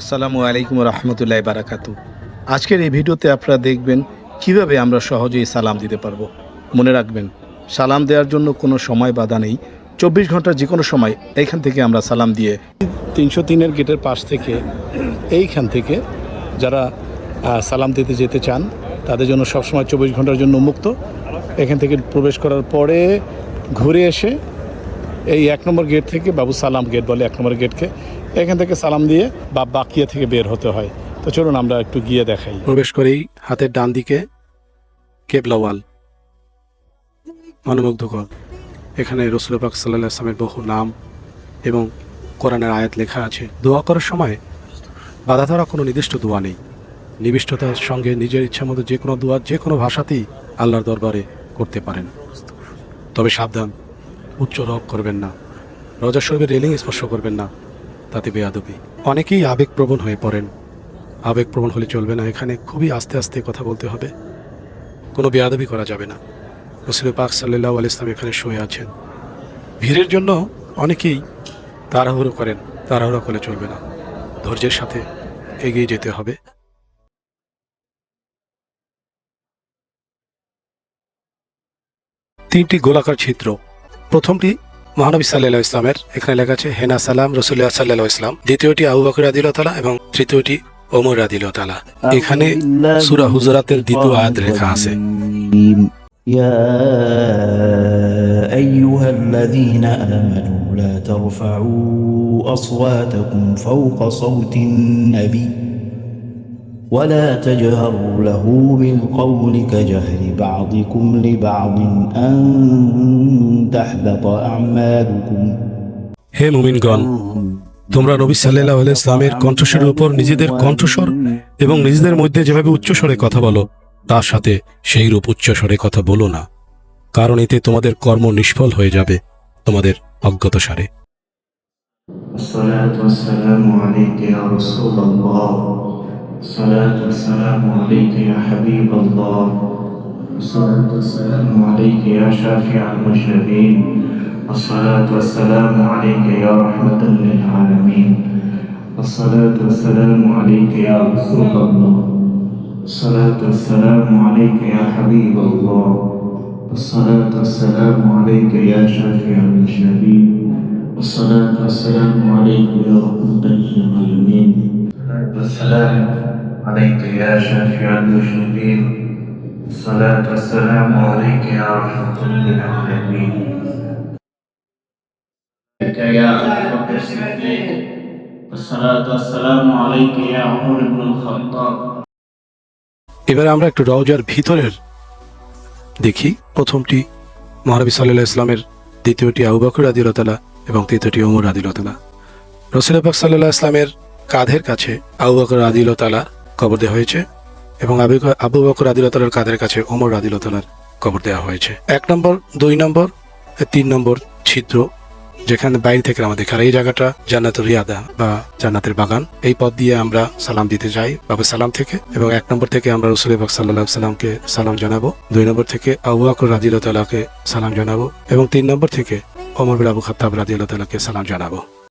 আসসালামু আলাইকুম রহমতুল্লাহ বারাকাতু আজকের এই ভিডিওতে আপনারা দেখবেন কীভাবে আমরা সহজেই সালাম দিতে পারব। মনে রাখবেন, সালাম দেওয়ার জন্য কোনো সময় বাধা নেই। চব্বিশ ঘণ্টার যে কোনো সময় এইখান থেকে আমরা সালাম দিয়ে তিনশো তিনের গেটের পাশ থেকে এইখান থেকে যারা সালাম দিতে যেতে চান, তাদের জন্য সবসময় চব্বিশ ঘণ্টার জন্য মুক্ত। এখান থেকে প্রবেশ করার পরে ঘুরে এসে এই এক নম্বর গেট থেকে বাবু সালাম গেট বলে এক নম্বর গেটকে এখান থেকে সালাম দিয়ে বা বাকিয়া থেকে বের হতে হয়। তো চলুন আমরা একটু গিয়ে দেখাই। প্রবেশ করেই হাতের ডান দিকে কেবলাওয়াল মনোমুগ্ধকর। এখানে রসুল পাক সাল্লাহ আসলামের বহু নাম এবং কোরআনের আয়াত লেখা আছে। দোয়া করার সময় বাধা ধরা কোনো নির্দিষ্ট দোয়া নেই। নিবিষ্টতার সঙ্গে নিজের ইচ্ছা মতো যে কোনো দোয়া যে কোনো ভাষাতেই আল্লাহর দরবারে করতে পারেন। তবে সাবধান, উচ্চ রব করবেন না। রজা রেলিং স্পর্শ করবেন না। তাতে বেয়াদবি। অনেকেই আবেগপ্রবণ হয়ে পড়েন। আবেগপ্রবণ হলে চলবে না, এখানে খুবই আস্তে আস্তে কথা বলতে হবে। কোনো বেয়াদবি করা যাবে না। রসুল পাক সাল্লাহ আল ইসলাম এখানে শুয়ে আছেন। ভিড়ের জন্য অনেকেই তাড়াহুড়ো করেন, তাড়াহুড়ো করলে চলবে না। ধৈর্যের সাথে এগিয়ে যেতে হবে। তিনটি গোলাকার ছিদ্র। প্রথমটি মহানবী সাল্লাহ ইসলামের এখানে লেখা আছে হেনা সালাম রসুল্লাহ সাল্লাহ ইসলাম দ্বিতীয়টি আবু বকর আদিল তালা এবং তৃতীয়টি ওমর আদিল তালা এখানে সুরা হুজরাতের দ্বিতীয় আয়াত লেখা আছে يا أيها الذين آمنوا لا ترفعوا أصواتكم فوق صوت النبي ولا تجهروا له بالقول كجهر بعضكم لبعض أن تحبط أعمالكم হে মুমিনগণ তোমরা নবী সাল্লাহ ইসলামের কণ্ঠস্বরের উপর নিজেদের কণ্ঠস্বর এবং নিজেদের মধ্যে যেভাবে উচ্চস্বরে কথা বলো তার সাথে সেই রূপ উচ্চস্বরে কথা বলো না কারণ এতে তোমাদের কর্ম নিষ্ফল হয়ে যাবে তোমাদের অজ্ঞতসারে الصلاة الصلاة والسلام عليك يا حبيب الله. الصلاة والسلام عليك يا شافع المجنبين الصلاة والسلام عليك يا رحمة للعالمين. الصلاة والسلام عليك يا رسول الله. الصلاة والسلام عليك يا حبيب الله. الصلاة والسلام عليك يا شافع المجنبين والصلاة والسلام عليك يا رحمة للعالمين والسلام عليك يا شافع المجنبين الصلاة والسلام عليك يا رحمة للعالمين عليك يا أبو بكر الصديق الصلاة والسلام عليك يا عمر بن الخطاب এবারে আমরা একটু রওজার ভিতরের দেখি প্রথমটি মহানবী সাল্লাহ ইসলামের দ্বিতীয়টি আবু বকর আদিলতালা এবং তৃতীয়টি ওমর আদিলতালা রসুল পাক সাল্লাহ ইসলামের কাঁধের কাছে আবু বকর আদিলতালার কবর দেওয়া হয়েছে এবং আবু বকর আদিলতালার কাঁধের কাছে ওমর আদিলতালার কবর দেওয়া হয়েছে। এক নম্বর, দুই নম্বর তিন নম্বর ছিদ্র যেখানে বাইরে থেকে আমাদের আর এই জায়গাটা জান্নাতুল রিয়াদা বা জান্নাতের বাগান। এই পথ দিয়ে আমরা সালাম দিতে যাই বাবু সালাম থেকে এবং এক নম্বর থেকে আমরা রসুল বাক সাল্লাহ সাল্লামকে সালাম জানাব। দুই নম্বর থেকে আবু আকর রাজিল তালাকে সালাম জানাব এবং তিন নম্বর থেকে অমর বিন আবু খাত্তাব রাজিল তালাকে সালাম জানাব।